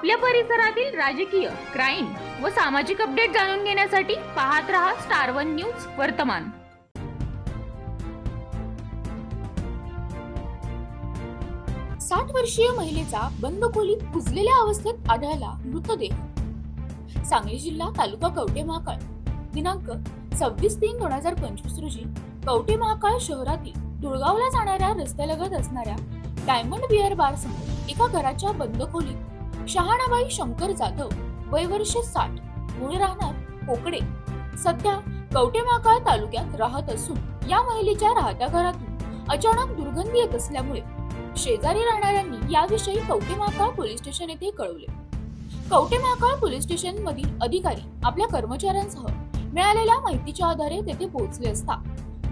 आपल्या परिसरातील राजकीय क्राईम व सामाजिक अपडेट जाणून घेण्यासाठी पाहत रहा स्टार वन न्यूज वर्तमान. साठ वर्षीय महिलेचा बंद खोलीत कुजलेल्या अवस्थेत आढळला मृतदेह. सांगली जिल्हा तालुका कवटे महाकाळ दिनांक सव्वीस तीन दोन हजार पंचवीस रोजी कवटे महाकाळ शहरातील धुळगावला जाणाऱ्या रस्त्यालगत असणाऱ्या डायमंड बिअर बार समोर एका घराच्या बंद खोलीत शहाणाबाई शंकर जाधव वय वर्ष साठ मूळ राहणार कोकडे. सध्या कवटेमाकाळ तालुक्यात राहत असून या महिलेच्या राहत्या घरातून अचानक दुर्गंधी येत असल्यामुळे शेजारी राहणाऱ्यांनी याविषयी कवटेमाकाळ पोलीस स्टेशन येथे कळवले. कवटेमाकाळ पोलीस स्टेशन मधील अधिकारी आपल्या कर्मचाऱ्यांसह मिळालेल्या माहितीच्या आधारे तेथे पोहोचले असता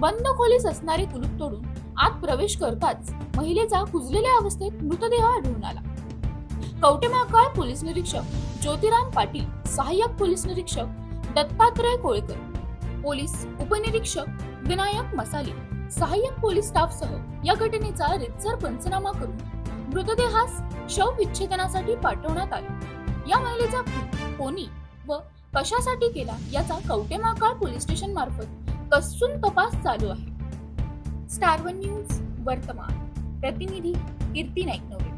बंद खोलीस असणारे कुलूप तोडून आत प्रवेश करताच महिलेचा कुजलेल्या अवस्थेत मृतदेह आढळून आला. कवटेमाकाळ पोलीस निरीक्षक ज्योतिराम पाटील सहाय्यक पोलीस निरीक्षक दत्तात्रय कोळकर. पोलीस उपनिरीक्षक विनायक मसाले सहाय्यक पोलीस स्टाफसह या घटनेचा रितसर पंचनामा करून मृतदेहास शव विच्छेदनासाठी पाठवण्यात आले. या महिलेचा कोणी व कशासाठी केला याचा कवटेमाकाळ पोलीस स्टेशन मार्फत कसून तपास चालू आहे. स्टार वन न्यूज वर्तमान. प्रतिनिधी कीर्ती नाईक नवरे